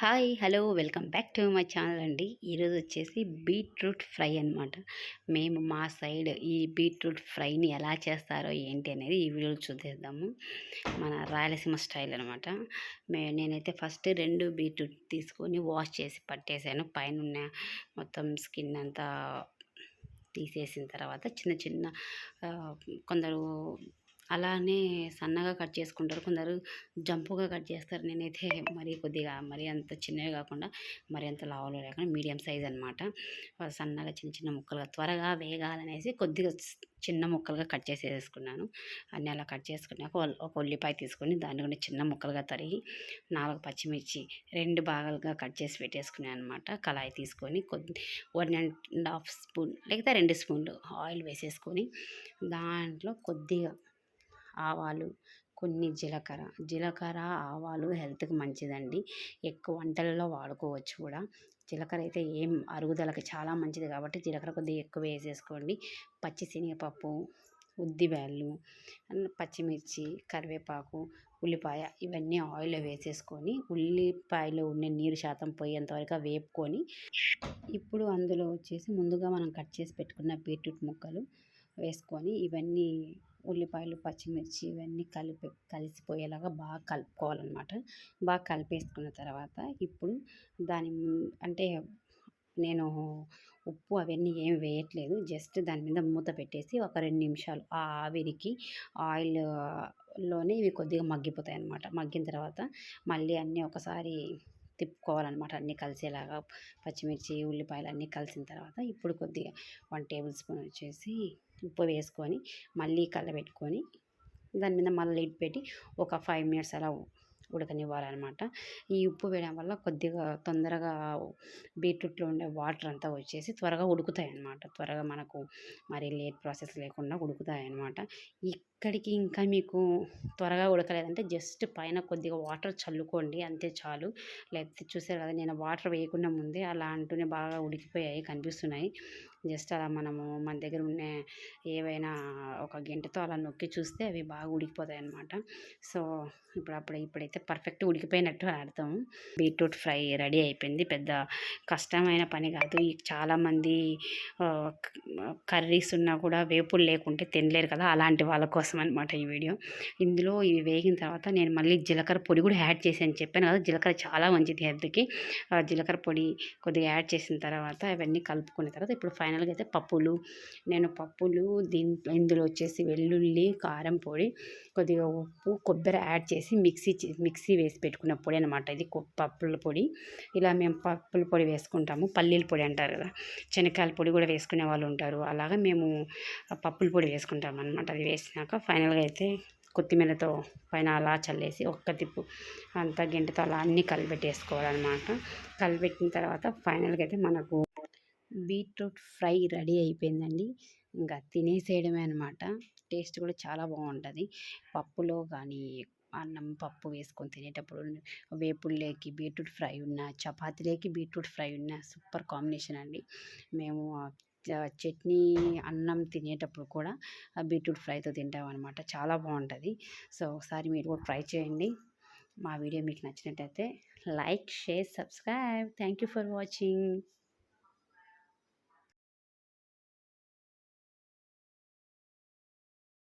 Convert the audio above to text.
Hi hello welcome back to my channel అండి. ఈరోజు వచ్చేసి బీట్రూట్ ఫ్రై అనమాట మేము మా సైడ్ ఈ బీట్రూట్ ఫ్రైని ఎలా చేస్తారో ఏంటి అనేది ఈ వీడియోలో చూసేద్దాము. మన రాయలసీమ స్టైల్ అనమాట మే నేనైతే ఫస్ట్ రెండు బీట్రూట్ తీసుకొని వాష్ చేసి పట్టేశాను పైన ఉన్న మొత్తం స్కిన్ అంతా తీసేసిన తర్వాత చిన్న చిన్న కొందరు అలానే సన్నగా కట్ చేసుకుంటారు. కొందరు జంపుగా కట్ చేస్తారు. నేనైతే మరీ కొద్దిగా మరీ అంత చిన్నవి కాకుండా మరీ అంత లావులో లేకుండా మీడియం సైజ్ అనమాట సన్నగా చిన్న చిన్న ముక్కలుగా త్వరగా వేగాలనేసి కొద్దిగా చిన్న ముక్కలుగా కట్ చేసేసుకున్నాను. అన్నీ అలా కట్ చేసుకున్నాక ఒక ఉల్లిపాయ తీసుకొని దాన్ని కూడా చిన్న ముక్కలుగా తరిగి నాలుగు పచ్చిమిర్చి రెండు భాగాలుగా కట్ చేసి పెట్టేసుకున్నాను అనమాట కళాయి తీసుకొని కొద్ది వన్ అండ్ హాఫ్ స్పూన్ లేకపోతే రెండు స్పూన్లు ఆయిల్ వేసేసుకొని దాంట్లో కొద్దిగా ఆవాలు కొన్ని జీలకర్ర. జీలకర్ర ఆవాలు హెల్త్కి మంచిదండి. ఎక్కువ వంటలలో వాడుకోవచ్చు కూడా. జీలకర్ర అయితే ఏం అరుగుదలకి చాలా మంచిది కాబట్టి జీలకర్ర కొద్దిగా ఎక్కువ వేసేసుకోండి. పచ్చి శనగపప్పు ఉద్దిబ్యాళ్ళు పచ్చిమిర్చి కరివేపాకు ఉల్లిపాయ ఇవన్నీ ఆయిల్లో వేసేసుకొని ఉల్లిపాయలో ఉండే నీరు శాతం పోయేంతవరకు వేపుకొని ఇప్పుడు అందులో వచ్చేసి ముందుగా మనం కట్ చేసి పెట్టుకున్న బీట్రూట్ ముక్కలు వేసుకొని ఇవన్నీ ఉల్లిపాయలు పచ్చిమిర్చి ఇవన్నీ కలిపి కలిసిపోయేలాగా బాగా కలుపుకోవాలన్నమాట. బాగా కలిపేసుకున్న తర్వాత ఇప్పుడు దాని అంటే నేను ఉప్పు అవన్నీ ఏం వేయట్లేదు. జస్ట్ దాని మీద మూత పెట్టేసి ఒక రెండు నిమిషాలు ఆ ఆవిరికి ఆయిల్లోనే ఇవి కొద్దిగా మగ్గిపోతాయి అన్నమాట మగ్గిన తర్వాత మళ్ళీ అన్నీ ఒకసారి తిప్పుకోవాలన్నమాట అన్నీ కలిసేలాగా పచ్చిమిర్చి ఉల్లిపాయలు అన్నీ కలిసిన తర్వాత ఇప్పుడు కొద్దిగా వన్ టేబుల్ స్పూన్ వచ్చేసి ఉప్పు వేసుకొని మళ్ళీ కలబెట్టుకొని దాని మీద మళ్ళీ లిడ్ పెట్టి ఒక ఫైవ్ మినిట్స్ అలా ఉడకనివ్వాలన్నమాట. ఈ ఉప్పు వేయడం వల్ల కొద్దిగా తొందరగా బీట్రూట్లో ఉండే వాటర్ అంతా వచ్చేసి త్వరగా ఉడుకుతాయి అన్నమాట త్వరగా మనకు మరి లేట్ ప్రాసెస్ లేకుండా ఉడుకుతాయి అన్నమాట ఇక్కడికి ఇంకా మీకు త్వరగా ఉడకలేదంటే జస్ట్ పైన కొద్దిగా వాటర్ చల్లుకోండి అంతే చాలు. లేకపోతే చూసారు కదా నేను వాటర్ వేయకుండా ముందే అలా అంటూనే బాగా ఉడికిపోయాయి కనిపిస్తున్నాయి. జస్ట్ అలా మనము మన దగ్గర ఉన్న ఏవైనా ఒక గంటతో అలా నొక్కి చూస్తే అవి బాగా ఉడికిపోతాయి అన్నమాట సో ఇప్పుడు అప్పుడు ఇప్పుడైతే పర్ఫెక్ట్ ఉడికిపోయినట్టు అర్థం బీట్రూట్ ఫ్రై రెడీ అయిపోయింది. పెద్ద కష్టమైన పని కాదు. చాలామంది కర్రీస్ ఉన్నా కూడా వేపులు లేకుంటే తినలేరు కదా. అలాంటి వాళ్ళ కోసం అనమాట ఈ వీడియో. ఇందులో ఇవి వేగిన తర్వాత నేను మళ్ళీ జీలకర్ర పొడి కూడా యాడ్ చేశాను. చెప్పాను కదా జీలకర్ర చాలా మంచిది హెల్త్కి. జీలకర్ర పొడి కొద్దిగా యాడ్ చేసిన తర్వాత అవన్నీ కలుపుకున్న తర్వాత ఇప్పుడు ఫైనల్గా అయితే పప్పులు. నేను పప్పులు దీంట్లో ఇందులో వచ్చేసి వెల్లుల్లి కారం పొడి కొద్దిగా ఉప్పు కొబ్బరి యాడ్ చేసి మిక్సీ మిక్సీ వేసి పెట్టుకున్న పొడి అనమాట ఇది పప్పుల పొడి. ఇలా మేము పప్పుల పొడి వేసుకుంటాము. పల్లీల పొడి అంటారు కదా. శనక్కాయల పొడి కూడా వేసుకునే వాళ్ళు ఉంటారు. అలాగా మేము పప్పుల పొడి వేసుకుంటాం అనమాట అది వేసినాక ఫైనల్గా అయితే కొత్తిమీరతో పైన అలా చల్లేసి ఒక్క తిప్పు అంతా గింటతో అలా అన్నీ కలిపెట్టేసుకోవాలన్నమాట. కలిపెట్టిన తర్వాత ఫైనల్గా అయితే మనకు బీట్రూట్ ఫ్రై రెడీ అయిపోయిందండి. ఇంకా తినేసేయడమే అనమాట టేస్ట్ కూడా చాలా బాగుంటుంది. పప్పులో కానీ అన్నం పప్పు వేసుకొని తినేటప్పుడు వేపుల్లోకి బీట్రూట్ ఫ్రై ఉన్న చపాతీలోకి బీట్రూట్ ఫ్రై ఉన్న సూపర్ కాంబినేషన్ అండి. మేము చట్నీ అన్నం తినేటప్పుడు కూడా బీట్రూట్ ఫ్రైతో తింటాం అనమాట చాలా బాగుంటుంది. సో ఒకసారి మీరు కూడా ట్రై చేయండి. మా వీడియో మీకు నచ్చినట్టయితే like share subscribe. Thank you for watching.